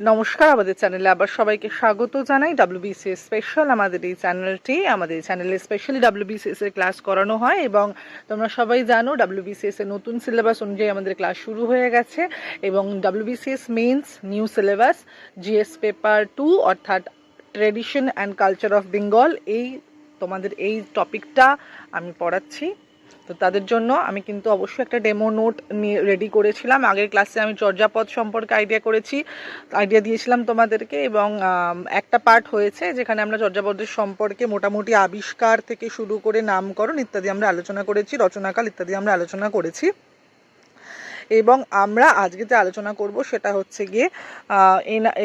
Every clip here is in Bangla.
নমস্কার, আমাদের চ্যানেলে আবার সবাইকে স্বাগত জানাই। ডাব্লিউবিসিএস স্পেশাল আমাদের এই চ্যানেলটি। আমাদের চ্যানেলে স্পেশালি ডাব্লিউবিসিএস এর ক্লাস করানো হয় এবং তোমরা সবাই জানো ডাব্লিউবিসিএস এর নতুন সিলেবাস অনুযায়ী আমাদের ক্লাস শুরু হয়ে গেছে এবং WBCS mains new syllabus GS paper two অর্থাৎ tradition and culture of Bengal এই তোমাদের এই টপিকটা আমি পড়াচ্ছি। তো তাদের জন্য আমি কিন্তু অবশ্যই একটা ডেমো নোট নিয়ে রেডি করেছিলাম। আগের ক্লাসে আমি চর্যাপদ সম্পর্কে আইডিয়া করেছি। আইডিয়া দিয়েছিলাম তোমাদেরকে এবং একটা পার্ট হয়েছে যেখানে আমরা চর্যাপদের সম্পর্কে মোটামুটি আবিষ্কার থেকে শুরু করে নামকরণ ইত্যাদি আমরা আলোচনা করেছি, রচনাকাল ইত্যাদি আমরা আলোচনা করেছি। এবং আমরা আজকে যে আলোচনা করব সেটা হচ্ছে গিয়ে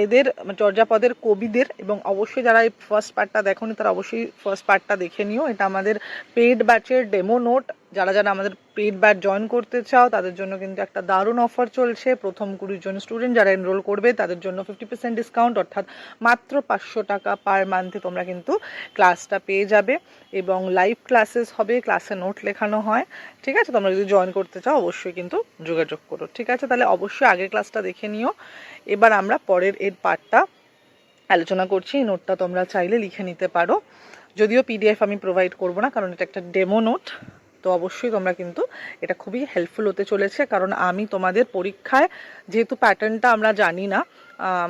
এদের চর্যাপদের কবিদের এবং অবশ্যই যারা এই ফার্স্ট পার্টটা দেখোনি তারা অবশ্যই ফার্স্ট পার্টটা দেখে নিও। এটা আমাদের পেড ব্যাচের ডেমো নোট যারা যারা আমাদের পেড ব্যাচ জয়েন করতে চাও, তাদের জন্য কিন্তু একটা দারুণ অফার চলছে। প্রথম কুড়ি জন স্টুডেন্ট যারা এনরোল করবে, তাদের জন্য ফিফটি পার্সেন্ট ডিসকাউন্ট অর্থাৎ মাত্র পাঁচশো টাকা পার মান্থে তোমরা কিন্তু ক্লাসটা পেয়ে যাবে। এবং লাইভ ক্লাসেস হবে ক্লাসে নোট লেখানো হয়। ঠিক আছে? তোমরা যদি জয়েন করতে চাও, অবশ্যই কিন্তু যোগাযোগ করো। ঠিক আছে? তাহলে অবশ্যই আগের ক্লাসটা দেখে নিও। এবার আমরা পরের এর পার্টটা আলোচনা করছি। এই নোটটা তোমরা চাইলে লিখে নিতে পারো। যদিও পিডিএফ আমি প্রোভাইড করব না, কারণ এটা একটা ডেমো নোট তো অবশ্যই তোমরা কিন্তু এটা খুবই হেল্পফুল হতে চলেছে। কারণ আমি তোমাদের পরীক্ষায় যেহেতু প্যাটার্নটা আমরা জানি না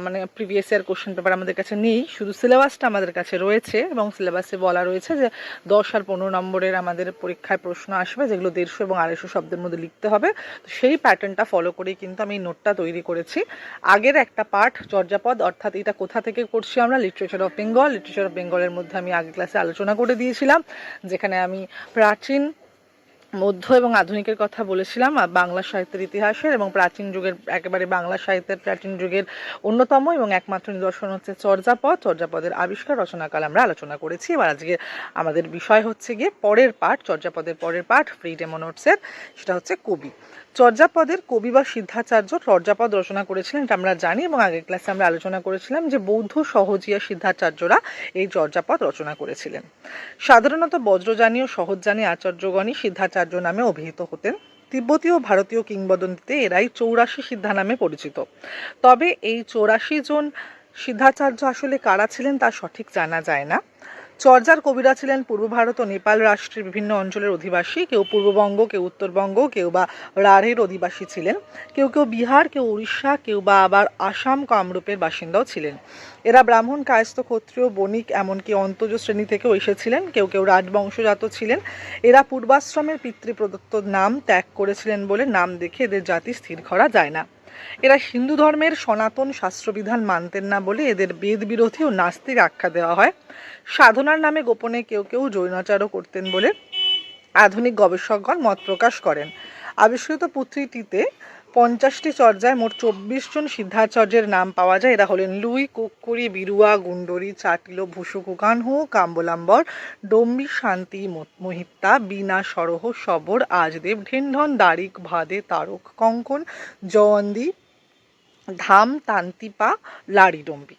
মানে প্রিভিয়াস ইয়ার কোশ্চেন পেপার আমাদের কাছে নেই, শুধু সিলেবাসটা আমাদের কাছে রয়েছে এবং সিলেবাসে বলা রয়েছে যে দশ আর পনেরো নম্বরের আমাদের পরীক্ষায় প্রশ্ন আসবে, যেগুলো দেড়শো এবং আড়াইশো শব্দের মধ্যে লিখতে হবে। তো সেই প্যাটার্নটা ফলো করেই কিন্তু আমি নোটটা তৈরি করেছি। আগের একটা পাঠ চর্যাপদ, অর্থাৎ এটা কোথা থেকে করছি আমরা? Literature of Bengal literature of বেঙ্গলের মধ্যে আমি আগের ক্লাসে আলোচনা করে দিয়েছিলাম, যেখানে আমি প্রাচীন মধ্য এবং আধুনিকের কথা বলেছিলাম বাংলা সাহিত্যের ইতিহাসের এবং প্রাচীন যুগের, একেবারে বাংলা সাহিত্যের প্রাচীন যুগের অন্যতম এবং একমাত্র নিদর্শন হচ্ছে চর্যাপদ। চর্যাপদের আবিষ্কার রচনাকাল আমরা আলোচনা করেছি। এবার আজকে আমাদের বিষয় হচ্ছে গিয়ে পরের পাঠ, চর্যাপদের পরের পাঠ, ফ্রি ডেমোনোটসের সেটা হচ্ছে কবি। চর্যাপদের কবি বা সিদ্ধাচার্য চর্যাপদ রচনা করেছিলেন, এটা আমরা জানি এবং আগের ক্লাসে আমরা আলোচনা করেছিলাম যে বৌদ্ধ সহজিয়া সিদ্ধাচার্যরা এই চর্যাপদ রচনা করেছিলেন। সাধারণত বজ্রযানী ও সহজযানী আচার্যগণই সিদ্ধাচার্য নামে অভিহিত হতেন। তিব্বতীয় ভারতীয় কিংবদন্তিতে এরাই চৌরাশি সিদ্ধা নামে পরিচিত। তবে এই চৌরাশি জন সিদ্ধাচার্য আসলে কারা ছিলেন তা সঠিক জানা যায় না। চর্যার কবিরা ছিলেন পূর্ব ভারত ও নেপাল রাষ্ট্রের বিভিন্ন অঞ্চলের অধিবাসী। কেউ পূর্ববঙ্গ, কেউ উত্তরবঙ্গ, কেউ বা রাঢ়ের অধিবাসী ছিলেন। কেউ কেউ বিহার, কেউ উড়িষ্যা, কেউ বা আবার আসাম কামরূপের বাসিন্দাও ছিলেন। এরা ব্রাহ্মণ, কায়স্থ, ক্ষত্রিয়, বণিক, এমনকি অন্তজ শ্রেণি থেকেও এসেছিলেন। কেউ কেউ রাজবংশজাত ছিলেন। এরা পূর্বাশ্রমের পিতৃপ্রদত্ত নাম ত্যাগ করেছিলেন বলে নাম দেখে এদের জাতি স্থির করা যায় না। এরা হিন্দু ধর্মের সনাতন শাস্ত্রবিধান মানতেন না বলে এদের বেদ বিরোধী ও নাস্তিক আখ্যা দেওয়া হয়। সাধনার নামে গোপনে কেউ কেউ জৈনাচারও করতেন বলে আধুনিক গবেষকগণ মত প্রকাশ করেন। আবিষ্কৃত পুঁথিটিতে পঞ্চাশটি চর্যায় মোট চব্বিশ জন সিদ্ধাচার্যের নাম পাওয়া যায়। এরা হলেন লুই কুক্কুরি বিরুয়া গুন্ডরি চাটিল ভূসুকুকানহু কাম্বলাম্বর, ডম্বি, শান্তি মহিত্তা বীণা, সরহ, সবর, আজদেব, ঢেনঢন, দারিক, ভাদে, তারক, কঙ্কন জয়ন্দি ধাম, তান্তিপা লাড়িডম্বি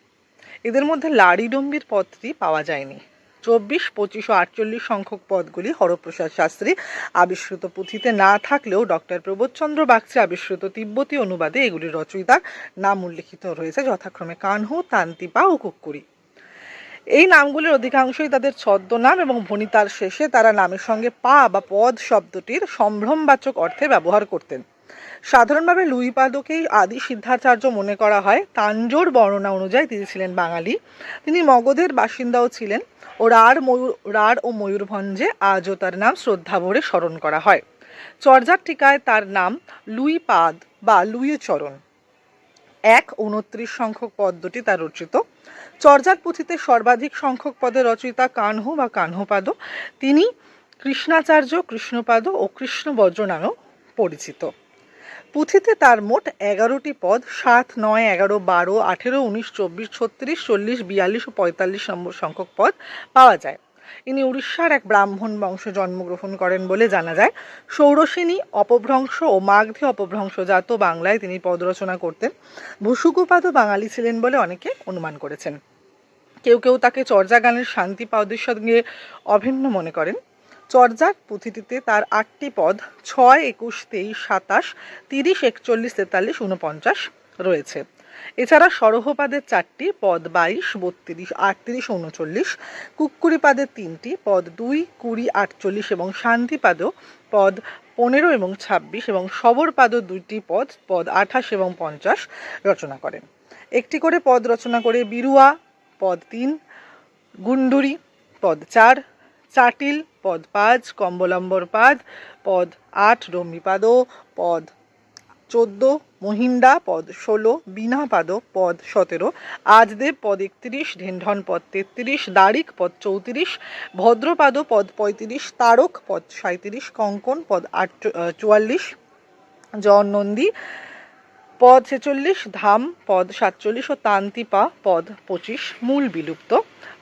এদের মধ্যে লাড়িডম্বির পদটি পাওয়া যায়নি। চব্বিশ, পঁচিশ ও আটচল্লিশ সংখ্যক পদগুলি হরপ্রসাদ শাস্ত্রী আবিষ্কৃত পুঁথিতে না থাকলেও ডক্টর প্রবোধচন্দ্র বাগচি আবিষ্কৃত তিব্বতী অনুবাদে এগুলির রচয়িতার নাম উল্লিখিত রয়েছে, যথাক্রমে কানহু, তান্তিপা ও কুক্কুরি এই নামগুলির অধিকাংশই তাদের ছদ্মনাম এবং ভণিতার শেষে তারা নামের সঙ্গে পা বা পদ শব্দটির সম্ভ্রমবাচক অর্থে ব্যবহার করতেন। সাধারণভাবে লুইপাদকেই আদি সিদ্ধাচার্য মনে করা হয়। তাঞ্জোর বর্ণনা অনুযায়ী তিনি ছিলেন বাঙালি। তিনি মগধের বাসিন্দাও ছিলেন ও রাঢ় ময়ূর, রাঢ় ও ময়ূরভঞ্জে আজও তার নাম শ্রদ্ধাভরে স্মরণ করা হয়। চর্যার টিকায় তার নাম লুইপাদ বা লুইচরণ এক উনত্রিশ সংখ্যক পদ দুটি তার রচিত। চর্যার পুঁথিতে সর্বাধিক সংখ্যক পদের রচয়িতা কানহু বা কানহপাদ। তিনি কৃষ্ণাচার্য, কৃষ্ণপাদ ও কৃষ্ণবজ্র নামেও পরিচিত। পুঁথিতে তার মোট এগারোটি পদ, সাত, নয়, এগারো, বারো, আঠেরো, উনিশ, চব্বিশ, ছত্রিশ, চল্লিশ, বিয়াল্লিশ ও পঁয়তাল্লিশ নম্বর সংখ্যক পদ পাওয়া যায়। ইনি উড়িষ্যার এক ব্রাহ্মণ বংশে জন্মগ্রহণ করেন বলে জানা যায়। ষৌরসেনী অপভ্রংশ ও মাগধী অপভ্রংশজাত বাংলায় তিনি পদ রচনা করতেন। ভূসুকুপাদও বাঙালি ছিলেন বলে অনেকে অনুমান করেছেন। কেউ কেউ তাকে চর্যা গানের শান্তি পাদের সঙ্গে অভিন্ন মনে করেন। চর্যার পুঁথিটিতে তার আটটি পদ, ছয়, একুশ, তেইশ, সাতাশ, তিরিশ, একচল্লিশ, তেতাল্লিশ উনপঞ্চাশ রয়েছে। এছাড়া সরহপাদের চারটি, পদ বাইশ, বত্রিশ, আটত্রিশ উনচল্লিশ কুক্কুরিপাদের তিনটি, পদ দুই, কুড়ি, আটচল্লিশ এবং শান্তিপাদও পদ পনেরো এবং ছাব্বিশ এবং সবরপাদ দুইটি পদ পদ আঠাশ এবং পঞ্চাশ রচনা করেন। একটি করে পদ রচনা করে বিরুয়া, পদ তিন গুন্ডুরি পদ চার চাটিল, পদ পাঁচ, কম্বলম্বর পাদ পদ আট রম্মিপাদ পদ চোদ্দ, মহিন্দা, পদ ষোলো বিনাপাদ পদ সতেরো, আজদেব, পদ একত্রিশ, ঢেন্ঢন, পদ তেত্রিশ, দারিক, পদ চৌত্রিশ, ভদ্রপাদ, পদ পঁয়ত্রিশ, তারক, পদ সাঁত্রিশ কঙ্কন, পদ আট, চুয়াল্লিশ জন নন্দী পদ ছেচল্লিশ, ধাম, পদ সাতচল্লিশ ও তান্তিপা, পদ পঁচিশ, মূল বিলুপ্ত।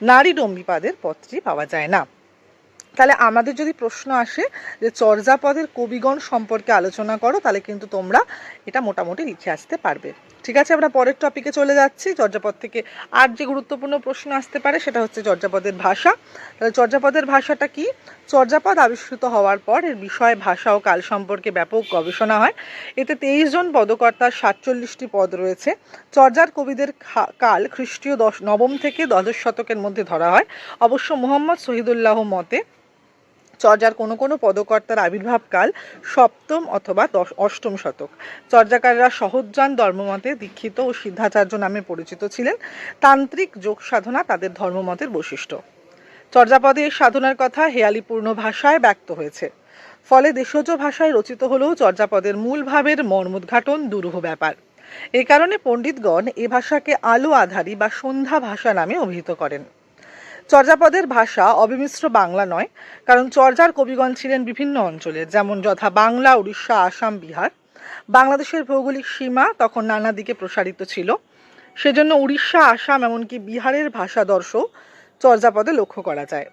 নারী ডম্বিপাদের পদটি পাওয়া যায় না। তাহলে আমাদের যদি প্রশ্ন আসে যে চর্যাপদের কবিগণ সম্পর্কে আলোচনা করো, তাহলে কিন্তু তোমরা এটা মোটামুটি লিখে আসতে পারবে। ঠিক আছে, আমরা পরের টপিকে চলে যাচ্ছি। চর্যাপদ থেকে আর যে গুরুত্বপূর্ণ প্রশ্ন আসতে পারে সেটা হচ্ছে চর্যাপদের ভাষা। তাহলে চর্যাপদের ভাষাটা কি? চর্যাপদ আবিষ্কৃত হওয়ার পর এর বিষয়, ভাষা ও কাল সম্পর্কে ব্যাপক গবেষণা হয়। এতে তেইশ জন পদকর্তার সাতচল্লিশটি পদ রয়েছে। চর্যার কবিদের কাল খ্রিস্টীয় দশ, নবম থেকে দ্বাদশ শতকের মধ্যে ধরা হয়। অবশ্য মোহাম্মদ শহীদুল্লাহ মতে চর্যার কোনো কোনো পদকর্তার আবির্ভাবকাল সপ্তম অথবা দশ, অষ্টম শতক। চর্যাকাররা সহজ্জান ধর্মমতে দীক্ষিত ও সিদ্ধাচার্য নামে পরিচিত ছিলেন। তান্ত্রিক যোগ সাধনা তাদের ধর্মমতের বৈশিষ্ট্য। চর্যাপদে এই সাধনার কথা হেয়ালিপূর্ণ ভাষায় ব্যক্ত হয়েছে। ফলে দেশজ ভাষায় রচিত হলেও চর্যাপদের মূল ভাবের মর্মোদ্ঘাটন দুরূহ ব্যাপার। এ কারণে পণ্ডিতগণ এ ভাষাকে আলো আধারী বা সন্ধ্যা ভাষা নামে অভিহিত করেন। চর্যাপদের ভাষা অবিমিশ্র বাংলা নয়, কারণ চর্যার কবিগণ ছিলেন বিভিন্ন অঞ্চলের যেমন যথা বাংলা, উড়িষ্যা, আসাম, বিহার। বাংলাদেশের ভৌগোলিক সীমা তখন নানা দিকে প্রসারিত ছিল। সেজন্য উড়িষ্যা, আসাম, এমনকি বিহারের ভাষাদর্শ চর্যাপদে লক্ষ্য করা যায়।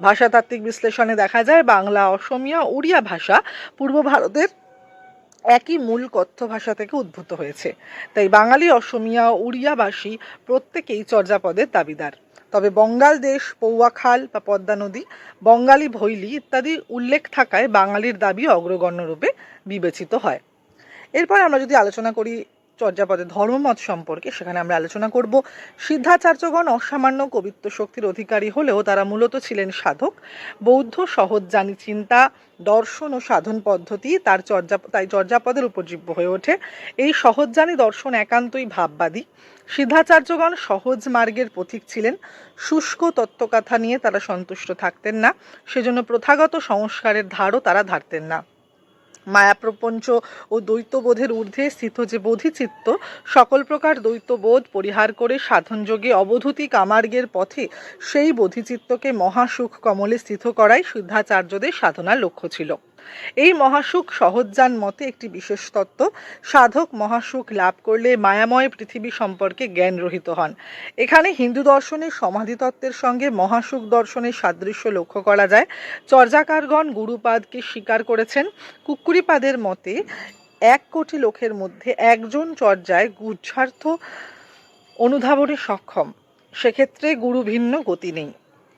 ভাষাতাত্ত্বিক বিশ্লেষণে দেখা যায়, বাংলা, অসমিয়া, উড়িয়া ভাষা পূর্ব ভারতের একই মূল কথ্য ভাষা থেকে উদ্ভূত হয়েছে। তাই বাঙালি, অসমিয়া, উড়িয়াবাসী প্রত্যেকেই চর্যাপদের দাবিদার। তবে বঙ্গাল দেশ পৌয়াখাল বা পদ্মা নদী, বঙ্গালী ভৈলি ইত্যাদি উল্লেখ থাকায় বাঙালির দাবি অগ্রগণ্য রূপে বিবেচিত হয়। এরপর আমরা যদি আলোচনা করি চর্যাপদের ধর্মমত সম্পর্কে সেখানে আমরা আলোচনা করব। সিদ্ধাচার্যগণ অসামান্য কবিত্ব শক্তির অধিকারী হলেও তারা মূলত ছিলেন সাধক। বৌদ্ধ সহজজানি চিন্তা, দর্শন ও সাধন পদ্ধতি তার চর্যা, তাই চর্যাপদের উপজীব্য হয়ে ওঠে। এই সহজজানি দর্শন একান্তই ভাববাদী। সিদ্ধাচার্যগণ সহজ মার্গের পথিক ছিলেন। শুষ্ক তত্ত্বকথা নিয়ে তারা সন্তুষ্ট থাকতেন না। সেজন্য প্রথাগত সংস্কারের ধারও তারা ধারতেন না। মায়াপ্রপঞ্চ ও দ্বৈতবোধের ঊর্ধ্বে স্থিত যে বোধিচিত্ত, সকল প্রকার দ্বৈতবোধ পরিহার করে সাধনযোগে অবধূতি কামার্গের পথে সেই বোধিচিত্তকে মহাসুখ কমলে স্থিত করাই সিদ্ধাচার্যদের সাধনার লক্ষ্য ছিল। এই মহাসুখ সহজ্জান মতে একটি বিশেষ তত্ত্ব। সাধক মহাসুখ লাভ করলে মায়াময় পৃথিবী সম্পর্কে জ্ঞান রহিত হন। এখানে হিন্দু দর্শনের সমাধি তত্ত্বের সঙ্গে মহাসুখ দর্শনের সাদৃশ্য লক্ষ্য করা যায়। চর্যাকারগণ গুরুপাদকে স্বীকার করেছেন। কুকুরিপাদের মতে এক কোটি লোকের মধ্যে একজন চর্যায় গুচ্ছার্থ অনুধাবনে সক্ষম। সেক্ষেত্রে গুরু ভিন্ন গতি নেই।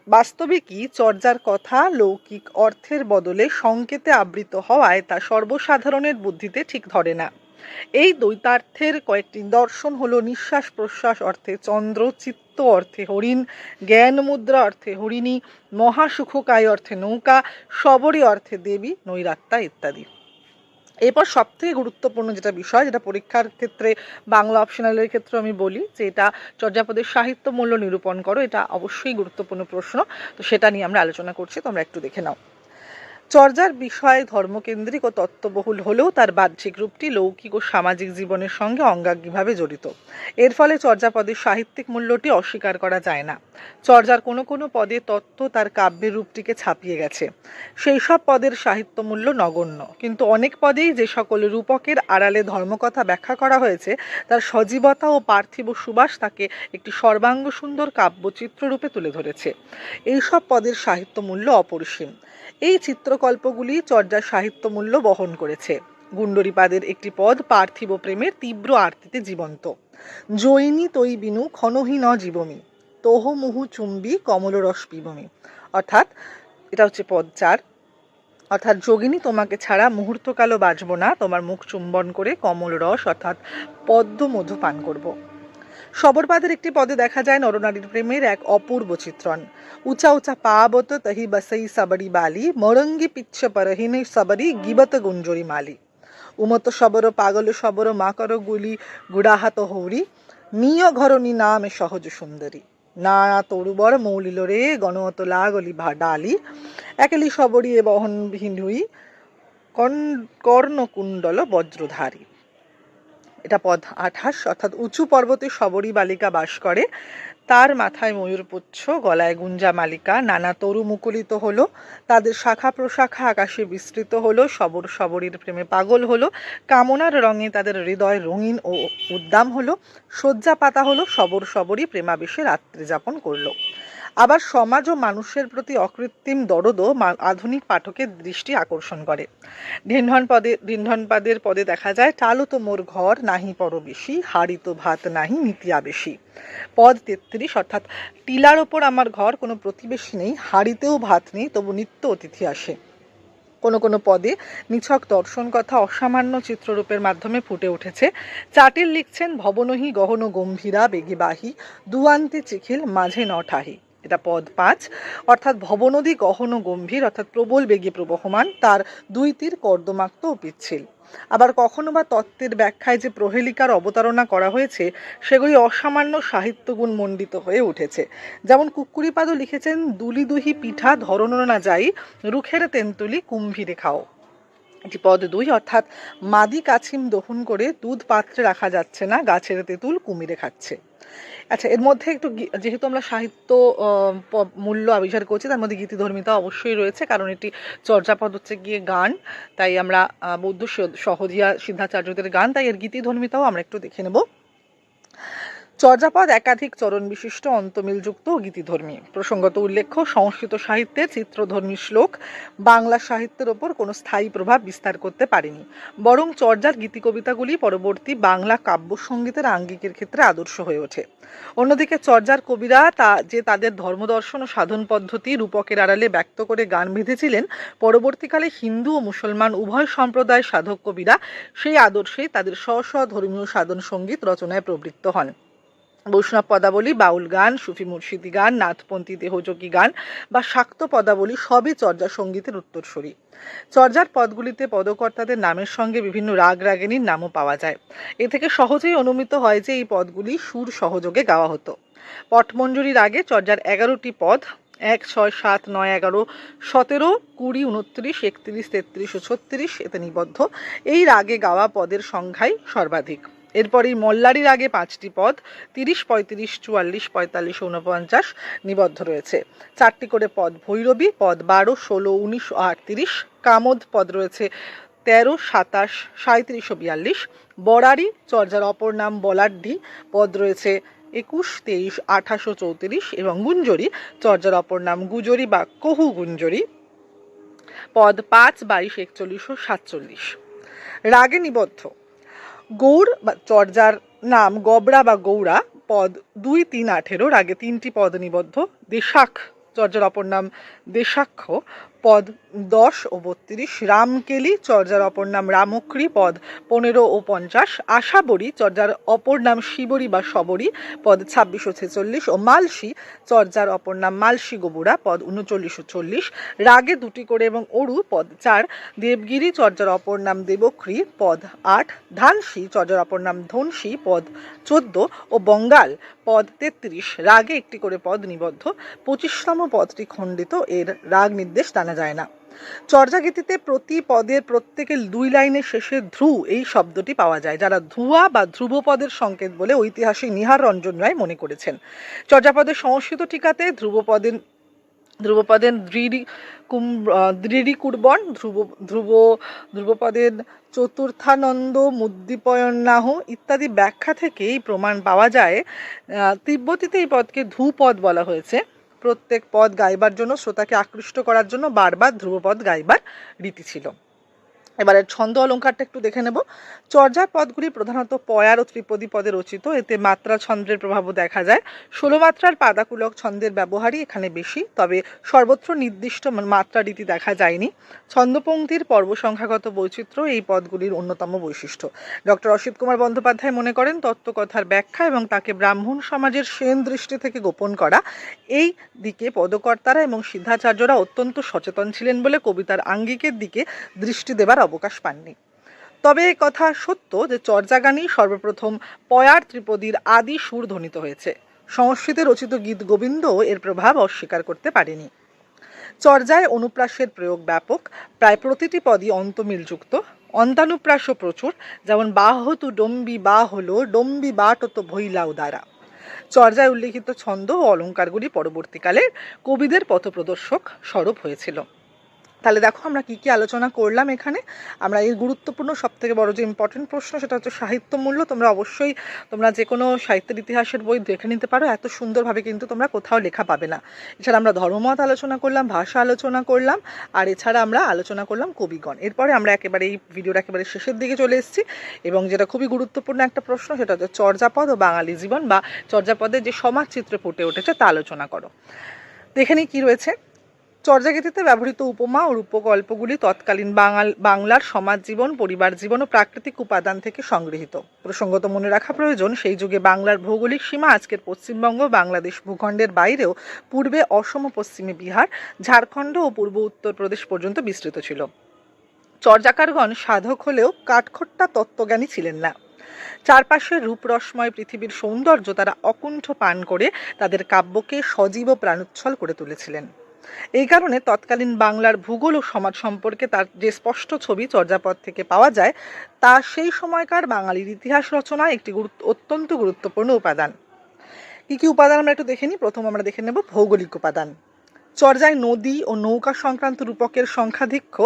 বাস্তবিকই চর্যার কথা, লৌকিক অর্থের বদলে সংকেতে আবৃত হওয়ায় তা সর্বসাধারণের বুদ্ধিতে ঠিক ধরে না। এই দ্বৈতার্থের কয়েকটি দর্শন হল নিঃশ্বাস প্রশ্বাস অর্থে চন্দ্র, চিত্ত অর্থে হরিণ, জ্ঞান মুদ্রা অর্থে হরিণী, মহাসুখকায় অর্থে নৌকা, শবরী অর্থে দেবী নৈরাত্মা ইত্যাদি। এরপর সব থেকে গুরুত্বপূর্ণ যেটা বিষয়, যেটা পরীক্ষার ক্ষেত্রে, বাংলা অপশনালের ক্ষেত্রে আমি বলি, যে এটা চর্যাপদের সাহিত্য মূল্য নিরূপণ করো, এটা অবশ্যই গুরুত্বপূর্ণ প্রশ্ন। তো সেটা নিয়ে আমরা আলোচনা করছি, তোমরা একটু দেখে নাও। চর্যার বিষয় ধর্মকেন্দ্রিক ও তত্ত্ববহুল হলেও তার বাহ্যিক রূপটি লৌকিক ও সামাজিক জীবনের সঙ্গে অঙ্গাঙ্গিভাবে জড়িত। এর ফলে চর্যাপদের সাহিত্যিক মূল্যটি অস্বীকার করা যায় না। চর্যার কোনো কোনো পদে তত্ত্ব তার কাব্যের রূপটিকে ছাপিয়ে গেছে। সেই সব পদের সাহিত্য মূল্য নগণ্য। কিন্তু অনেক পদেই যে সকল রূপকের আড়ালে ধর্মকথা ব্যাখ্যা করা হয়েছে, তার সজীবতা ও পার্থিব সুবাস তাকে একটি সর্বাঙ্গ সুন্দর কাব্যচিত্র রূপে তুলে ধরেছে। এই সব পদের সাহিত্য মূল্য অপরিসীম। এই চিত্রকল্পগুলি চর্যার সাহিত্য মূল্য বহন করেছে। গুণ্ডরিপাদের একটি পদ পার্থিব প্রেমের তীব্র আরতিতে জীবন্ত। জৈনী তৈ বিনু ক্ষণহীন জীবমি তোহ মুহু চুম্বি কমলরস পিবমি। অর্থাৎ, এটা হচ্ছে পদ চার। অর্থাৎ, যোগিনী তোমাকে ছাড়া মুহূর্তকালও বাঁচব না, তোমার মুখ চুম্বন করে কমল রস অর্থাৎ পদ্ম মধু পান করব। সবরপাদের একটি পদে দেখা যায় নরনারীর প্রেমের এক অপূর্ব চিত্রণ। উঁচা উঁচা পাবত তহি বসই সবরি বালি, মরঙ্গি পিচ্ছ পরহিনে সবরি গিবত গুঞ্জরি মালি। উমত সবর পাগল সবর মা কর গুলি গুড়াহাত হৌরি, নিয় ঘরণী নামে সহজ সুন্দরী। না তরুবর মৌলিল রে গণত লাগলি ভা ডালি একেলি সবরি এ বহন ভিন্ডুই কর্ণকুণ্ডল বজ্রধারী। এটা পদ আঠাশ, অর্থাৎ উঁচু পর্বতে সবরী বালিকা বাস করে। তার মাথায় ময়ূরপুচ্ছ গলায় গুঞ্জা মালিকা, নানা তরু মুকুলিত হলো, তাদের শাখা প্রশাখা আকাশে বিস্তৃত হলো সবর সবরীর প্রেমে পাগল হলো, কামনার রঙে তাদের হৃদয় রঙিন ও উদ্দাম হলো, শয্যা পাতা হলো সবর সবরই প্রেমাবেশে রাত্রি যাপন করল। আবার সমাজ ও মানুষের প্রতি অকৃত্রিম দরদও আধুনিক পাঠকের দৃষ্টি আকর্ষণ করে। ঢিনঢন পদে ঢিনঢন পাদের পদে দেখা যায়, টালো তো মোর ঘর, নাহি পর বেশি হাড়ি তো ভাত নাহি নিতিয়া বেশি পদ তেত্রিশ, অর্থাৎ টিলার ওপর আমার ঘর, কোনো প্রতিবেশী নেই, হাড়িতেও ভাত নেই, তবু নিত্য অতিথি আসে। কোনো কোনো পদে নিছক দর্শন কথা অসামান্য চিত্ররূপের মাধ্যমে ফুটে উঠেছে। চাটিল লিখছেন, ভবনহি গহন গম্ভীরা, বেগিবাহী, দুয়ান্তে চিখিল, মাঝে নঠাহি। এটা পদ পাঁচ। অর্থাৎ ভবনদী গহন গম্ভীর, অর্থাৎ প্রবল বেগে প্রবহমান, তার দুই তীর কর্দমাক্ত ও পিচ্ছিল। আবার কখনো বা তত্ত্বের ব্যাখ্যায় যে প্রহেলিকার অবতারণা করা হয়েছে, সেগুলি অসামান্য সাহিত্যগুণ মণ্ডিত হয়ে উঠেছে। যেমন কুকুরিপাদও লিখেছেন, দুলি দুহি পিঠা ধরন না যাই, রুখের তেন্তুলি কুম্ভীরে খাও এটি পদ দুই, অর্থাৎ মাদি কাছিম দহন করে দুধ পাত্রে রাখা যাচ্ছে না, গাছের তেঁতুল কুমিরে খাচ্ছে। আচ্ছা এর মধ্যে একটু যেহেতু আমরা সাহিত্য মূল্য আবিষ্কার করছি, তার মধ্যে গীতিধর্মিতা অবশ্যই রয়েছে, কারণ এটি চর্যাপদ হচ্ছে গিয়ে গান, তাই আমরা বৌদ্ধ সহজিয়া সিদ্ধাচার্যদের গান, তাই এর গীতিধর্মিতাও আমরা একটু দেখে নেব। চর্যাপদ একাধিক চরণ বিশিষ্ট অন্তমিলযুক্ত গীতিধর্মী। প্রসঙ্গত উল্লেখ্য, সংস্কৃত সাহিত্যে চিত্রধর্মী শ্লোক বাংলা সাহিত্যের ওপর কোনো স্থায়ী প্রভাব বিস্তার করতে পারেনি। বরং চর্যার গীতি কবিতাগুলি পরবর্তী বাংলা কাব্যসঙ্গীতের আঙ্গিকের ক্ষেত্রে আদর্শ হয়ে ওঠে। অন্যদিকে চর্যার কবিরা তা, যে তাদের ধর্মদর্শন ও সাধন পদ্ধতি রূপকের আড়ালে ব্যক্ত করে গান বেঁধেছিলেন, পরবর্তীকালে হিন্দু ও মুসলমান উভয় সম্প্রদায় সাধক কবিরা সেই আদর্শেই তাদের স্ব স্ব ধর্মীয় সাধন সংগীত রচনায় প্রবৃত্ত হন। বৈষ্ণব পদাবলী, বাউল গান, সুফি মুর্শিদি গান, নাথপন্থী দেহযোগী গান বা শাক্ত পদাবলী সবই চর্যা সঙ্গীতের উত্তরসূরি। চর্যার পদগুলিতে পদকর্তাদের নামের সঙ্গে বিভিন্ন রাগ রাগিনীর নামও পাওয়া যায়। এ থেকে সহজেই অনুমিত হয় যে এই পদগুলি সুর সহযোগে গাওয়া হতো। পটমঞ্জুরির আগে চর্যার এগারোটি পদ, এক, ছয়, সাত, নয়, এগারো, সতেরো, কুড়ি, উনত্রিশ, একত্রিশ, তেত্রিশ ও ছত্রিশ এতে নিবদ্ধ। এই রাগে গাওয়া পদের সংখ্যাই সর্বাধিক। এরপরই মল্লারির আগে পাঁচটি পদ, তিরিশ, পঁয়ত্রিশ, চুয়াল্লিশ, পঁয়তাল্লিশ উনপঞ্চাশ নিবদ্ধ রয়েছে। চারটি করে পদ ভৈরবী, পদ বারো, ষোলো, উনিশ আটত্রিশ। কামদ পদ রয়েছে তেরো, সাতাশ সাঁত্রিশ বিয়াল্লিশ। বরারি চর্যার অপর নাম বলাড্ডি। পদ রয়েছে একুশ, তেইশ, আঠাশো চৌত্রিশ এবং গুঞ্জরি। চর্যার অপর নাম গুজরি বা কহু গুঞ্জরি। পদ পাঁচ, বাইশ, একচল্লিশ ও সাতচল্লিশ। রাগে নিবদ্ধ। গৌড় বা চর্যার নাম গবড়া বা গৌড়া পদ দুই, তিন আঠেরো আগে তিনটি পদ নিবদ্ধ। দেশাখ চর্যার অপর নাম দেশাক্ষ। পদ দশ ও বত্রিশ। রামকেলি, চর্যার অপর নাম রামক্রি পদ পনেরো ও পঞ্চাশ। আশাবরী, চর্যার অপর নাম শিবরী বা শবরী, পদ ছাব্বিশ ও ছেচল্লিশ। ও মালসী, চর্যার অপর নাম মালসি গোবুরা, পদ উনচল্লিশ ও চল্লিশ। রাগে দুটি করে এবং অরু, পদ চার। দেবগিরি, চর্যার অপর নাম দেবক্রি পদ আট। ধানসি, চর্যার অপর নাম ধনসী, পদ চোদ্দ। ও বঙ্গাল, পদ তেত্রিশ। রাগে একটি করে পদ নিবদ্ধ। পঁচিশতম পদটি খণ্ডিত। এর রাগ নির্দেশ জানা যায় না। চর্যাগীতিতে প্রতি পদের প্রত্যেকের দুই লাইনের শেষে ধ্রু এই শব্দটি পাওয়া যায়, যারা ধুয়া বা ধ্রুবপদের সংকেত বলে ঐতিহাসিক নিহার রঞ্জন রায় মনে করেছেন। চর্যাপদের সংস্কৃত টিকাতে ধ্রুবপদের ধ্রুবপদের দৃঢ়ি কুম দৃঢ়ি কুর্বন ধ্রুব ধ্রুব, ধ্রুবপদের চতুর্থানন্দ, মুদ্দীপয়ন্নাহ ইত্যাদি ব্যাখ্যা থেকেই প্রমাণ পাওয়া যায়। তিব্বতীতে এই পদকে ধ্রুপদ বলা হয়েছে। প্রত্যেক পদ গাইবার জন্য শ্রোতাকে আকৃষ্ট করার জন্য বারবার ধ্রুবপদ গাইবার রীতি ছিল। এবারে ছন্দ অলঙ্কারটা একটু দেখে নেব। চর্যার পদগুলি প্রধানত পয়ার ও ত্রিপদী পদে রচিত, এতে মাত্রা ছন্দের প্রভাবও দেখা যায়। ষোলো মাত্রার পাদাকুলক ছন্দের ব্যবহারই এখানে বেশি, তবে সর্বত্র নির্দিষ্ট মাত্রা রীতি দেখা যায়নি। ছন্দপঙ্ক্তির পর্ব সংখ্যাগত বৈচিত্র্য এই পদগুলির অন্যতম বৈশিষ্ট্য। ডক্টর অসিত কুমার বন্দ্যোপাধ্যায় মনে করেন, তত্ত্বকথার ব্যাখ্যা এবং তাকে ব্রাহ্মণ সমাজের সেন দৃষ্টি থেকে গোপন করা, এই দিকে পদকর্তারা এবং সিদ্ধাচার্যরা অত্যন্ত সচেতন ছিলেন বলে কবিতার আঙ্গিকের দিকে দৃষ্টি দেবার অবকাশ পাননি। তবে কথা সত্য যে চর্যাগানই সর্বপ্রথম পয়ার ত্রিপদীর আদি সুর ধ্বনিত হয়েছে। সংস্কৃতে রচিত গীত গোবিন্দ এর প্রভাব অস্বীকার করতে পারেনি। চর্যায় অনুপ্রাসের প্রয়োগ ব্যাপক, প্রায় প্রতিটি পদই অন্তমিলযুক্ত অন্তানুপ্রাসও প্রচুর, যেমন বাহতু ডম্বি বা হলো ডম্বি বাটত ভৈলাউ দ্বারা। চর্যায় উল্লিখিত ছন্দ ও অলঙ্কারগুলি পরবর্তীকালে কবিদের পথপ্রদর্শক স্বরূপ হয়েছিল। তাহলে দেখো আমরা কি কি আলোচনা করলাম এখানে। আমরা এই গুরুত্বপূর্ণ সব থেকে বড় যে ইম্পর্টেন্ট প্রশ্ন, সেটা হচ্ছে সাহিত্য মূল্য। তোমরা অবশ্যই, তোমরা যে কোনো সাহিত্যের ইতিহাসের বই দেখে নিতে পারো। এত সুন্দরভাবে কিন্তু তোমরা কোথাও লেখা পাবে না। এছাড়া আমরা ধর্মমত আলোচনা করলাম, ভাষা আলোচনা করলাম, আর এছাড়া আমরা আলোচনা করলাম কবিগণ। এরপরে আমরা একেবারে এই ভিডিওর একেবারে শেষের দিকে চলে এসেছি, এবং যেটা খুবই গুরুত্বপূর্ণ একটা প্রশ্ন, সেটা হচ্ছে চর্যাপদ ও বাঙালি জীবন, বা চর্যাপদের যে সমাজ চিত্র ফুটে উঠেছে তা আলোচনা করো। দেখে নিই কী রয়েছে। চর্যাগীতিতে ব্যবহৃত উপমা ও রূপকল্পগুলি তৎকালীন বাঙাল, বাংলার সমাজ জীবন, পরিবার জীবন ও প্রাকৃতিক উপাদান থেকে সংগৃহীত। প্রসঙ্গত মনে রাখা প্রয়োজন, সেই যুগে বাংলার ভৌগোলিক সীমা আজকের পশ্চিমবঙ্গ, বাংলাদেশ ভূখণ্ডের বাইরেও পূর্বে অসম ও পশ্চিমে বিহার, ঝাড়খণ্ড ও পূর্ব উত্তরপ্রদেশ পর্যন্ত বিস্তৃত ছিল। চর্যাকারগণ সাধক হলেও কাঠখোট্টা তত্ত্বজ্ঞানী ছিলেন না। চারপাশের রূপরসময় পৃথিবীর সৌন্দর্য তারা অকুণ্ঠ পান করে তাদের কাব্যকে সজীব প্রাণোচ্ছল করে তুলেছিলেন। এই কারণে তৎকালীন বাংলার ভূগোল ও সমাজ সম্পর্কে তার যে স্পষ্ট ছবি চর্যাপদ থেকে পাওয়া যায়, তা সেই সময়কার বাঙালির ইতিহাস রচনায় একটি গুরুত্ব অত্যন্ত গুরুত্বপূর্ণ উপাদান। কী কী উপাদান আমরা একটু দেখে নিই? প্রথম আমরা দেখে নেব ভৌগোলিক উপাদান। চর্যায় নদী ও নৌকা সংক্রান্ত রূপকের সংখ্যাধিক্য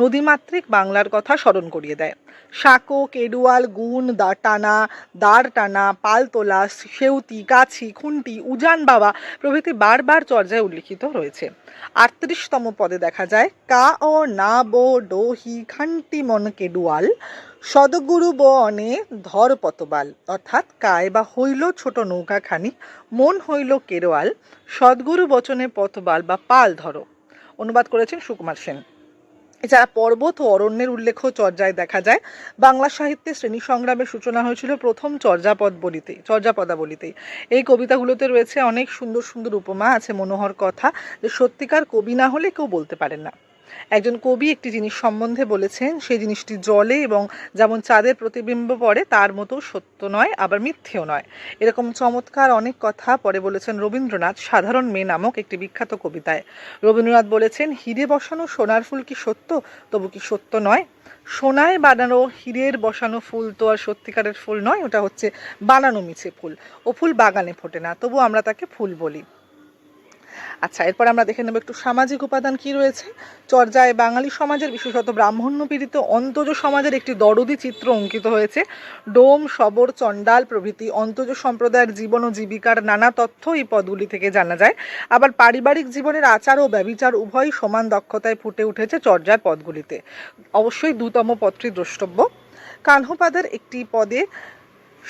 নদীমাত্রিক বাংলার কথা স্মরণ করিয়ে দেয়। সাঁকো, কেডুয়াল গুণ দা টানা দাঁড় টানা পালতোলা, সেউতি, গাছি খুন্টি উজান বাবা প্রভৃতি বারবার চর্যায় উল্লিখিত রয়েছে। আটত্রিশতম পদে দেখা যায়, কা ও না বো ডোহি খান্টি মন কেডুয়াল সদগুরু বনে ধর পতবাল অর্থাৎ কায় বা হইল ছোট নৌকাখানি মন হইল কেরোয়াল, সদ্গুরু বচনে পথবাল বা পাল ধরো। অনুবাদ করেছেন সুকুমার সেন। এছাড়া পর্বত ও অরণ্যের উল্লেখও চর্যায় দেখা যায়। বাংলা সাহিত্যে শ্রেণি সংগ্রামের সূচনা হয়েছিল প্রথম চর্যাপদ বলিতে চর্যাপদাবলিতেই এই কবিতাগুলোতে রয়েছে অনেক সুন্দর সুন্দর উপমা আছে, মনোহর কথা, যে সত্যিকার কবি না হলে কেউ বলতে পারেন না। একজন কবি একটি জিনিস সম্বন্ধে বলেছেন, সেই জিনিসটি জলে এবং যেমন চাঁদের প্রতিবিম্ব পড়ে, তার মতো সত্য নয়, আবার মিথ্যেও নয়। এরকম চমৎকার অনেক কথা পরে বলেছেন রবীন্দ্রনাথ, সাধারণ মেয়ে নামক একটি বিখ্যাত কবিতায়। রবীন্দ্রনাথ বলেছেন, হিরে বসানো সোনার ফুল কি সত্য? তবু কি সত্য নয়। সোনায় বানানো হীরের বসানো ফুল তো আর সত্যিকারের ফুল নয়, ওটা হচ্ছে বানানো মিছে ফুল। ও ফুল বাগানে ফোটে না, তবু আমরা তাকে ফুল বলি। আচ্ছা এরপর আমরা দেখে নেব একটু সামাজিক উপাদান কি রয়েছে। চর্যায় বাঙালি সমাজের বিশেষত ব্রাহ্মণ্য পীড়িত অন্তজ সমাজের একটি দরদি চিত্র অঙ্কিত হয়েছে। ডোম, সবর, চণ্ডাল প্রভৃতি অন্তজ সম্প্রদায়ের জীবন ও জীবিকার নানা তথ্য এই পদগুলি থেকে জানা যায়। আবার পারিবারিক জীবনের আচার ও ব্যবিচার উভয়ই সমান দক্ষতায় ফুটে উঠেছে চর্যার পদগুলিতে। অবশ্যই দুতম পদটি দ্রষ্টব্য। কাহ্নপাদের একটি পদে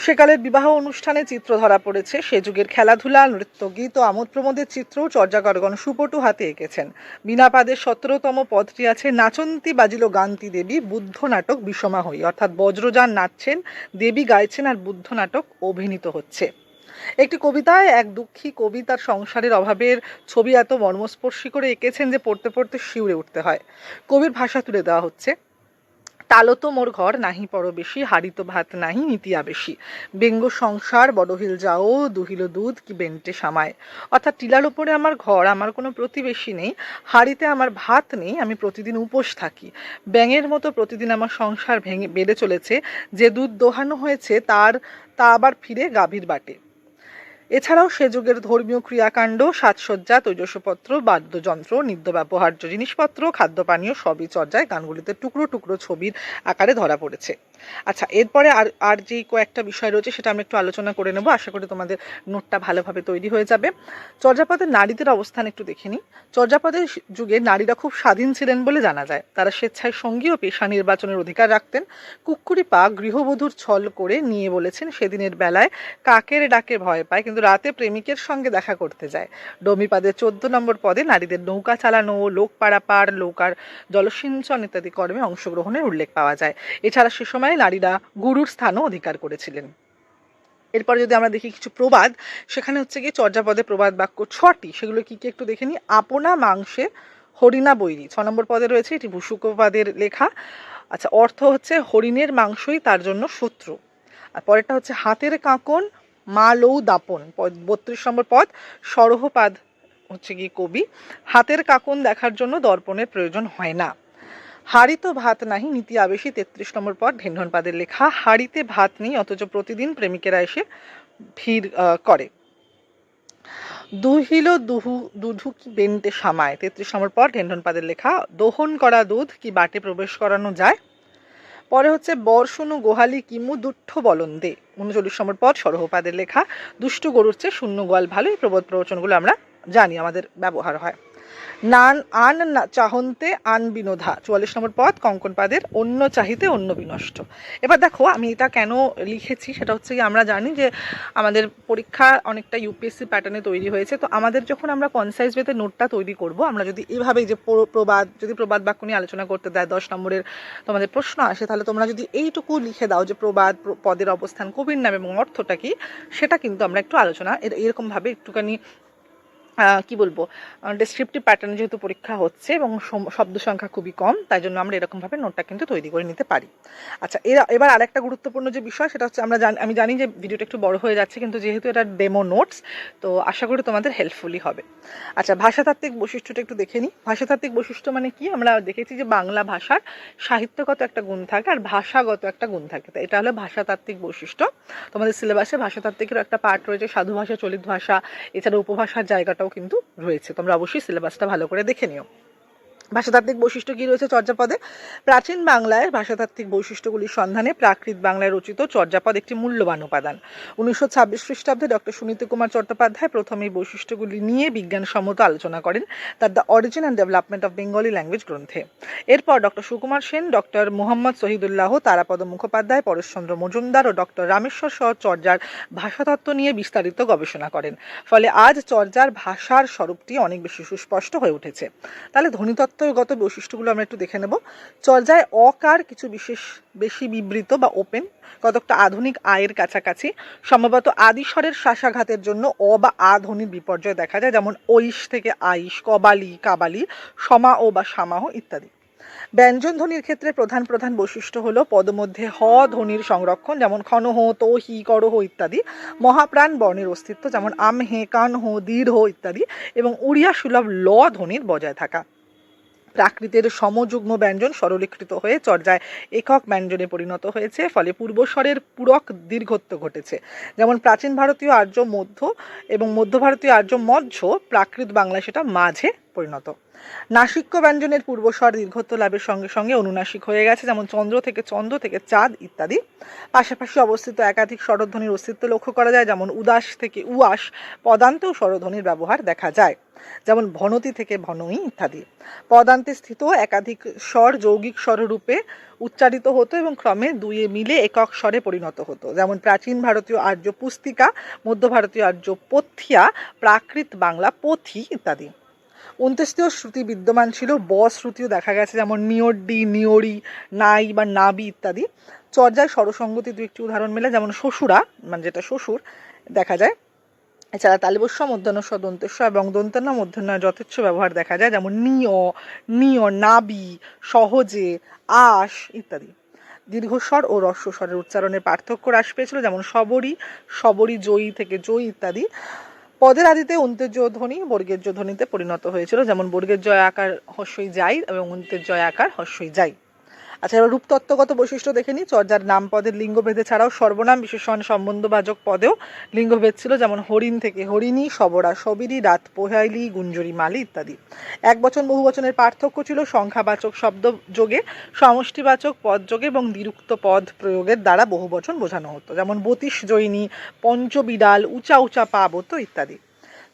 সেকালের বিবাহ অনুষ্ঠানে চিত্র ধরা পড়েছে। সে যুগের খেলাধুলা নৃত্য গীত ও আমোদ প্রমোদের চিত্রও চর্যাগরগণ সুপটু হাতে এঁকেছেন। বিনা পাদের সতেরোতম পদটি আছে নাচন্তি বাজিল গান্তি দেবী বুদ্ধ নাটক বিষমা হই অর্থাৎ বজ্রযান নাচছেন, দেবী গাইছেন আর বুদ্ধ নাটক অভিনীত হচ্ছে। একটি কবিতায় এক দুঃখী কবি তার সংসারের অভাবের ছবি এত মর্মস্পর্শী করে এঁকেছেন যে পড়তে পড়তে শিউরে উঠতে হয়। কবির ভাষা তুলে দেওয়া হচ্ছে তালতো মোর ঘর নাহি পর বেশি হারিত ভাত নাহি নীতিয়া বেশি। বেঙ্গ সংসার বড়হিল যাও, দুহিল দুধ কি বেন্টে সামায়। অর্থাৎ টিলার উপরে আমার ঘর, আমার কোনো প্রতিবেশী নেই, হাড়িতে আমার ভাত নেই, আমি প্রতিদিন উপোস থাকি। ব্যাঙের মতো প্রতিদিন আমার সংসার ভেঙে, বেড়ে চলেছে, যে দুধ দোহানো হয়েছে তার, তা আবার ফিরে গাভীর বাটে। এছাড়াও সে যুগের ধর্মীয় ক্রিয়াকাণ্ড, সাজসজ্জা তৈজসপত্র বাদ্যযন্ত্র নিত্য ব্যবহার্য জিনিসপত্র খাদ্য পানীয় সবই চর্যায় গানগুলিতে টুকরো টুকরো ছবির আকারে ধরা পড়েছে। আচ্ছা এরপরে আর আর যেই কয়েকটা বিষয় রয়েছে সেটা আমি একটু আলোচনা করে নেব। আশা করি তোমাদের নোটটা ভালোভাবে তৈরি হয়ে যাবে। চর্যাপদের নারীদের অবস্থান একটু দেখে নিই। চর্যাপদের যুগে নারীরা খুব স্বাধীন ছিলেন বলে জানা যায়। তারা স্বেচ্ছায় সঙ্গী ও পেশা নির্বাচনের অধিকার রাখতেন। কুকুরি পা গৃহবধূর ছল করে নিয়ে বলেছেন, সেদিনের বেলায় কাকের ডাকে ভয় পায়, কিন্তু রাতে প্রেমিকের সঙ্গে দেখা করতে যায়। ডমিপাদের চোদ্দ নম্বর পদে নারীদের নৌকা চালানো, লোক পারাপার নৌকার জলসিঞ্চন ইত্যাদি কর্মে অংশগ্রহণের উল্লেখ পাওয়া যায়। এছাড়া সে সময় নারীরা গুরুর স্থানও অধিকার করেছিলেন। এরপরে যদি আমরা দেখি কিছু প্রবাদ, সেখানে হচ্ছে কি চর্যাপদে প্রবাদ বাক্য ছটি, সেগুলো কি কি একটু দেখে নিই? আপনা মাংসে হরিণা বৈরী, ছ নম্বর পদে রয়েছে এটি ভূসুকপাদের লেখা। আচ্ছা অর্থ হচ্ছে হরিণের মাংসই তার জন্য শত্রু। আর পরেরটা হচ্ছে হাতের কাঁকন মালৌ দাপন বত্রিশ নম্বর পদ, সরহপাদ হচ্ছে কি কবি। হাতের কাকন দেখার জন্য দর্পণের প্রয়োজন হয় না। হাড়িতো ভাত নাহি, নীতি আবেশী তেত্রিশ নম্বর পদ ঢেন্ডনপাদের লেখা, হাড়িতে ভাত নেই, অথচ প্রতিদিন প্রেমিকেরা এসে ভিড় করে। দুহিল দুহু, দুধু কি বেন্টে সামায়, তেত্রিশ নম্বর পর ঢেন্ডনপাদের লেখা, দোহন করা দুধ কি বাটে প্রবেশ করানো যায়? পরে হচ্ছে বর্ষণু গোহালি কিমু দুঃঠ বলন দে, উনচল্লিশ নম্বর পদ, সরহপাদের লেখা, দুষ্টু গরুর চেয়ে শূন্য গোয়াল ভালো এই প্রবোধ প্রবচনগুলো আমরা জানি, আমাদের ব্যবহার হয়। নান, আন না, চাহন্তে আন বিনোধা। চুয়াল্লিশ নম্বর পদ কঙ্কনপাদের অন্য চাহিতে অন্য বিনষ্ট। এবার দেখো, আমি এটা কেন লিখেছি, সেটা হচ্ছে কি আমরা জানি যে আমাদের পরীক্ষা অনেকটা ইউপিএসসি প্যাটার্নে তৈরি হয়েছে। তো আমাদের যখন আমরা কনসাইজ ওয়েতে নোটটা তৈরি করব, আমরা যদি এভাবে যে প্র- প্রবাদ, যদি প্রবাদ বাক্য নিয়ে আলোচনা করতে দেয়, দশ নম্বরের তোমাদের প্রশ্ন আসে, তাহলে তোমরা যদি এইটুকু লিখে দাও যে প্রবাদ পদের অবস্থান কবির নাম এবং অর্থটা কি, সেটা কিন্তু আমরা একটু আলোচনা এরকমভাবে একটুখানি কি বলব ডেসক্রিপটিভ প্যাটার্ন যেহেতু পরীক্ষা হচ্ছে এবং শব্দ সংখ্যা খুবই কম, তাই জন্য আমরা এরকমভাবে নোটটা কিন্তু তৈরি করে নিতে পারি। আচ্ছা এরা এবার আরেকটা গুরুত্বপূর্ণ যে বিষয়, সেটা হচ্ছে আমরা জানি আমি জানি যে ভিডিওটা একটু বড় হয়ে যাচ্ছে, কিন্তু যেহেতু এটা ডেমো নোটস তো আশা করি তোমাদের হেল্পফুলি হবে। আচ্ছা ভাষাতাত্ত্বিক বৈশিষ্ট্যটা একটু দেখে নিই। ভাষাতাত্ত্বিক বৈশিষ্ট্য মানে কি? আমরা দেখেছি যে বাংলা ভাষার সাহিত্যগত একটা গুণ থাকে আর ভাষাগত একটা গুণ থাকে। তো এটা হলো ভাষাতাত্ত্বিক বৈশিষ্ট্য। তোমাদের সিলেবাসে ভাষাতাত্ত্বিকেরও একটা পার্ট রয়েছে সাধু ভাষা চলিত ভাষা, এছাড়া উপভাষার জায়গাটাও কিন্তু রয়েছে। তোমরা অবশ্যই সিলেবাসটা ভালো করে দেখে নিও। ভাষাতাত্ত্বিক বৈশিষ্ট্য কি রয়েছে চর্যাপদে? প্রাচীন বাংলায় ভাষাতাত্ত্বিক বৈশিষ্ট্যগুলির সন্ধানে প্রাকৃত বাংলায় রচিত চর্যাপদ একটি মূল্যবান উপাদান। উনিশশো ছাব্বিশ খ্রিস্টাব্দে ডক্টর সুনীতি কুমার চট্টোপাধ্যায় প্রথম এই বৈশিষ্ট্যগুলি নিয়ে বিজ্ঞানসম্মত আলোচনা করেন তার the origin and development of Bengali language গ্রন্থে। এরপর ডক্টর সুকুমার সেন ডক্টর মোহাম্মদ শহীদুল্লাহ, তারাপদ মুখোপাধ্যায়, পরেশচন্দ্র মজুমদার ও ডক্টর রামেশ্বর সহ চর্যার ভাষাতত্ত্ব নিয়ে বিস্তারিত গবেষণা করেন। ফলে আজ চর্যার ভাষার স্বরূপটি অনেক বেশি সুস্পষ্ট হয়ে উঠেছে। তাহলে ধ্বনিতত্ত্বগত বৈশিষ্ট্যগুলো আমরা একটু দেখে নেব। চর্যায় অকার কিছু বিশেষ, বেশি বিবৃত বা ওপেন কতকটা আধুনিক আয়ের কাছাকাছি। সম্ভবত আদিস্বরের শ্বাসাঘাতের জন্য অ বা আ ধ্বনির বিপর্যয় দেখা যায়, যেমন ঐশ থেকে আইস কবালি, কাবালি, সমা ও বা সামাহ ইত্যাদি। ব্যঞ্জন ধ্বনির ক্ষেত্রে প্রধান প্রধান বৈশিষ্ট্য হলো পদমধ্যে হ ধ্বনির সংরক্ষণ, যেমন খনহ তো, হি, কর করহ ইত্যাদি। মহাপ্রাণ বর্ণের অস্তিত্ব, যেমন আম, হে, কান হো, দীর্ঘ ইত্যাদি। এবং উড়িয়া সুলভ ল ধ্বনির বজায় থাকা। প্রাকৃতের সমযুগ্ম ব্যঞ্জন সরলীকৃত হয়ে চর্যায় একক ব্যঞ্জনে পরিণত হয়েছে, ফলে পূর্বস্বরের পূরক দীর্ঘত্ব ঘটেছে। যেমন প্রাচীন ভারতীয় আর্য মধ্য এবং মধ্য ভারতীয় আর্য মধ্য, প্রাকৃত বাংলায় সেটা মাঝে পরিণত। নাসিক্য ব্যঞ্জনের পূর্বস্বর দীর্ঘত্ব লাভের সঙ্গে সঙ্গে অনুনাসিক হয়ে গেছে, যেমন চন্দ্র থেকে চন্দ্র থেকে চাঁদ ইত্যাদি। পাশাপাশি অবস্থিত একাধিক স্বরধ্বনির অস্তিত্ব লক্ষ্য করা যায়, যেমন উদাস থেকে উয়াস পদান্তেও স্বরধ্বনির ব্যবহার দেখা যায়। যেমন ভনতি থেকে ভনই ইত্যাদি। পদান্তে স্থিত একাধিক স্বর যৌগিক স্বররূপে উচ্চারিত হতো এবং ক্রমে দুইয়ে মিলে একক স্বরে পরিণত হতো। যেমন প্রাচীন ভারতীয় আর্য পুস্তিকা, মধ্য ভারতীয় আর্য পথিয়া, প্রাকৃত বাংলা পথি ইত্যাদি। অন্ত্যেষ্টীয় শ্রুতি বিদ্যমান ছিল, ব শ্রুতিও দেখা গেছে, যেমন নিয়ডি নিয়রি নাই বা নাবি ইত্যাদি। চর্যায় স্বরসঙ্গতি দু একটি উদাহরণ মেলে, যেমন শ্বশুরা মানে যেটা শ্বশুর, দেখা যায়। এছাড়া তালিবস্য মধ্যাহ্নস্ব দন্তেস্ব এবং দন্তান্ন মধ্যাহ্ন যথেচ্ছ ব্যবহার দেখা যায়, যেমন নিয় নিয়, নাবি, সহজে, আশ ইত্যাদি। দীর্ঘস্বর ও হ্রস্বস্বরের উচ্চারণের পার্থক্য হ্রাস পেয়েছিল, যেমন সবরি সবরি জয়ী থেকে জয়ী ইত্যাদি। পদের আদিতে অন্তের ধ্বনি, বর্গের ধ্বনিতে পরিণত হয়েছিল, যেমন বর্গের জয় আকার হস্যই যাই এবং অন্তের জয় আকার হস্যই যাই আচ্ছা এবার রূপতত্ত্বগত বৈশিষ্ট্য দেখে নিই। চর্যার নাম পদের লিঙ্গভেদে ছাড়াও সর্বনাম বিশেষণ সম্বন্ধবাচক পদেও লিঙ্গভেদ ছিল, যেমন হরিণ থেকে হরিণী, সবরা, সবিরি, রাত পোহাইলি, গুঞ্জরি, মালি ইত্যাদি। এক বচন বহু বচনের পার্থক্য ছিল, সংখ্যাবাচক শব্দ যোগে, সমষ্টিবাচক পদ যোগে এবং দ্বিরুক্ত পদ প্রয়োগের দ্বারা বহু বচন বোঝানো হতো, যেমন বতিশ জৈনী, পঞ্চবিড়াল, উঁচা উঁচা পাবত ইত্যাদি।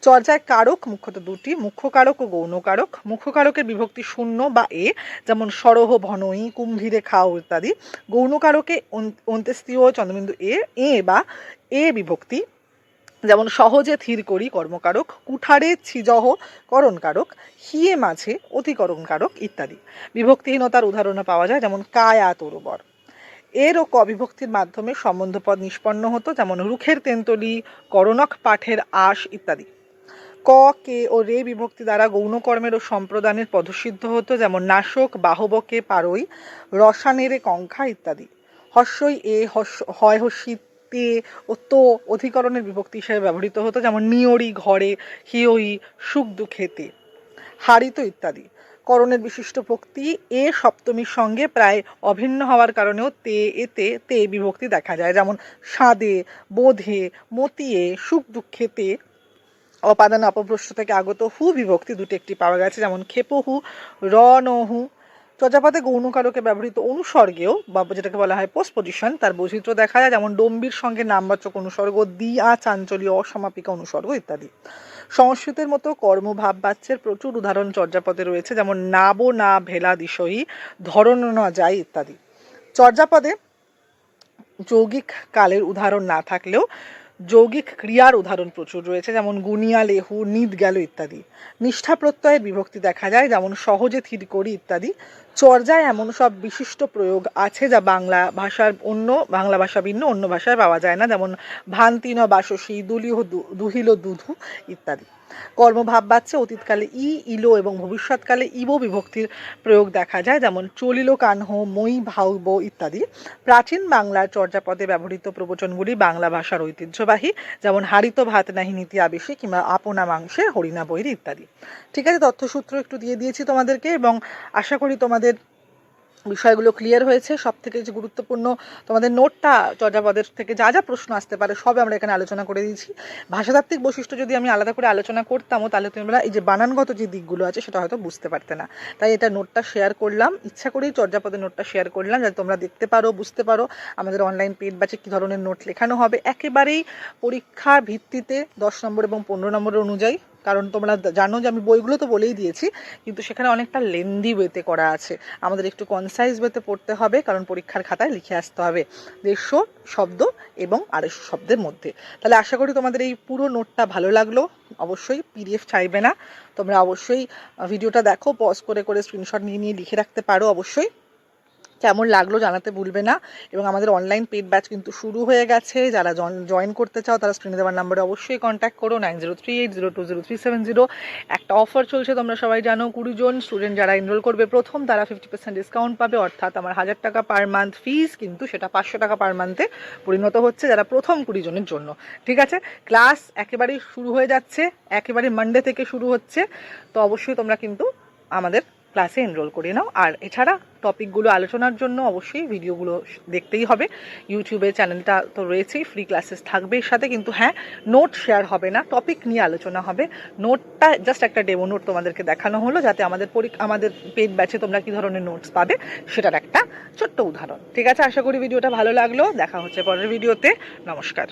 চর্যায় কারক, মুখ্যত দুটি, মুখ্য কারক ও গৌণ কারক। মুখ্য কারকের বিভক্তি শূন্য বা এ, যেমন সরহ ভনই কুম্ভীরে খাও ইত্যাদি। গৌণ কারকে অন- অন্ত্যেস্তীয় চন্দ্রবিন্দু এ এ বা এ বিভক্তি। যেমন সহজে থির করি কর্মকারক কুঠারে ছিজহ করণকারক হিয়ে মাঝে অতিকরণকারক ইত্যাদি। বিভক্তিহীনতার উদাহরণও পাওয়া যায়, যেমন কায়া তরুবর। এর ও ক বিভক্তির মাধ্যমে সম্বন্ধপদ নিষ্পন্ন হতো, যেমন রুখের তেন্তলি করণক পাঠের আশ ইত্যাদি। ক, কে ও রে বিভক্তি দ্বারা গৌণকর্মের ও সম্প্রদানের পদসিদ্ধ হতো, যেমন নাশক বাহবকে পারই রসানেরে কঙ্খা ইত্যাদি। হর্ষই এ হর্ষ হয় হর্ষি তে ও তো অধিকরণের বিভক্তি হিসেবে ব্যবহৃত হতো, যেমন নিয়রি, ঘরে, হিয়ই, সুখ দুঃখেতে হারিত ইত্যাদি। করণের বিশিষ্ট ভক্তি এ সপ্তমীর সঙ্গে প্রায় অভিন্ন হওয়ার কারণেও তে এতে তে বিভক্তি দেখা যায়, যেমন সাদে, বোধে, মতিয়ে, সুখ দুঃখেতে অপাদান অপভ্রষ্ট থেকে আগত হু বিভক্তি দুটি একটি পাওয়া গেছে, যেমন ক্ষেপহু র নহু চর্যাপদে গৌণকারকে ব্যবহৃত অনুসর্গেও বা যেটাকে বলা হয় পোস্ট পজিশন তার বৈচিত্র্য দেখা যায়, যেমন ডম্বির সঙ্গে নামবাচক অনুসর্গ দি আ চাঞ্চল্য, অসমাপিকা অনুসর্গ ইত্যাদি। সংস্কৃতের মতো কর্মভাব বাচ্যের প্রচুর উদাহরণ চর্যাপদে রয়েছে, যেমন নাব, না, ভেলা দিশই ধরন না যায় ইত্যাদি। চর্যাপদে যৌগিক কালের উদাহরণ না থাকলেও যৌগিক ক্রিয়ার উদাহরণ প্রচুর রয়েছে, যেমন গুনিয়া, লেহু, নিদ গেল ইত্যাদি। নিষ্ঠা প্রত্যয়ের বিভক্তি দেখা যায়, যেমন সহজে থির করি ইত্যাদি। চর্যায় এমন সব বিশিষ্ট প্রয়োগ আছে যা বাংলা ভাষার অন্য, বাংলা ভাষা ভিন্ন, অন্য ভাষায় পাওয়া যায় না, যেমন ভান্তিন বাসসী, দুলিহ দুহিল দুধু ইত্যাদি। কর্মভাব বাচ্চা অতীতকালে ই, ইলো এবং ভবিষ্যৎকালে ইবো বিভক্তির প্রয়োগ দেখা যায়, যেমন চলিল কানহ, মই ভাউব ইত্যাদি। প্রাচীন বাংলার চর্যাপদে ব্যবহৃত প্রবচনগুলি বাংলা ভাষার ঐতিহ্যবাহী, যেমন হারিত ভাত নাহি নীতি আবেশে কিংবা আপনা মাংসে হরিণা বৈরি ইত্যাদি। ঠিক আছে, তথ্যসূত্র একটু দিয়ে দিয়েছি তোমাদেরকে এবং আশা করি তোমাদের বিষয়গুলো ক্লিয়ার হয়েছে। সব থেকে যে গুরুত্বপূর্ণ তোমাদের নোটটা, চর্যাপদের থেকে যা যা প্রশ্ন আসতে পারে সব আমরা এখানে আলোচনা করে দিয়েছি। ভাষাতাত্ত্বিক বৈশিষ্ট্য যদি আমি আলাদা করে আলোচনা করতামও, তাহলে তোমরা এই যে বানানগত যে দিকগুলো আছে, সেটা হয়তো বুঝতে পারতে না। তাই এটা নোটটা শেয়ার করলাম। ইচ্ছা করেই চর্যাপদের নোটটা শেয়ার করলাম, যাতে তোমরা দেখতে পারো, বুঝতে পারো আমাদের অনলাইন পেড ব্যাচে কী ধরনের নোট লেখানো হবে। একেবারেই পরীক্ষার ভিত্তিতে দশ নম্বর এবং পনেরো নম্বরের অনুযায়ী কারণ তোমরা জানো যে আমি বইগুলো তো বলেই দিয়েছি, কিন্তু সেখানে অনেকটা লেন্দি ওয়েতে করা আছে। আমাদের একটু কনসাইজ ওয়েতে পড়তে হবে, কারণ পরীক্ষার খাতায় লিখে আসতে হবে দেড়শো শব্দ এবং আড়াইশো শব্দের মধ্যে। তাহলে আশা করি তোমাদের এই পুরো নোটটা ভালো লাগল। অবশ্যই পিডিএফ চাইবে না। তোমরা অবশ্যই ভিডিওটা দেখো পজ করে করে স্ক্রিনশট নিয়ে নিয়ে লিখে রাখতে পারো অবশ্যই। কেমন লাগল জানাতে ভুলবে না। এবং আমাদের অনলাইন পেড ব্যাচ কিন্তু শুরু হয়ে গেছে। যারা জয়েন করতে চাও, তারা স্ক্রিনে দেওয়ার নাম্বারে অবশ্যই কন্ট্যাক্ট করো। Nine zero three eight zero two zero three seven zero একটা অফার চলছে, তোমরা সবাই জানো, কুড়ি জন স্টুডেন্ট যারা এনরোল করবে প্রথম, তারা ফিফটি পার্সেন্ট ডিসকাউন্ট পাবে। অর্থাৎ আমার হাজার টাকা পার মান্থ ফিস কিন্তু সেটা পাঁচশো টাকা পার মান্থে পরিণত হচ্ছে যারা প্রথম কুড়ি জনের জন্য। ঠিক আছে? ক্লাস একেবারেই শুরু হয়ে যাচ্ছে। একেবারে মানডে থেকে শুরু হচ্ছে। তো অবশ্যই তোমরা কিন্তু আমাদের ক্লাসে এনরোল করে নাও। আর এছাড়া টপিকগুলো আলোচনার জন্য অবশ্যই ভিডিওগুলো দেখতেই হবে। ইউটিউবে চ্যানেলটা তো রয়েছেই ফ্রি ক্লাসেস থাকবে এর সাথে। কিন্তু হ্যাঁ নোট শেয়ার হবে না টপিক নিয়ে আলোচনা হবে। নোটটা জাস্ট একটা ডেমো নোট তোমাদেরকে দেখানো হলো, যাতে আমাদের পরীক্ষা আমাদের পেড ব্যাচে তোমরা কী ধরনের নোটস পাবে, সেটার একটা ছোট্ট উদাহরণ। ঠিক আছে? আশা করি ভিডিওটা ভালো লাগল। দেখা হচ্ছে পরের ভিডিওতে নমস্কার।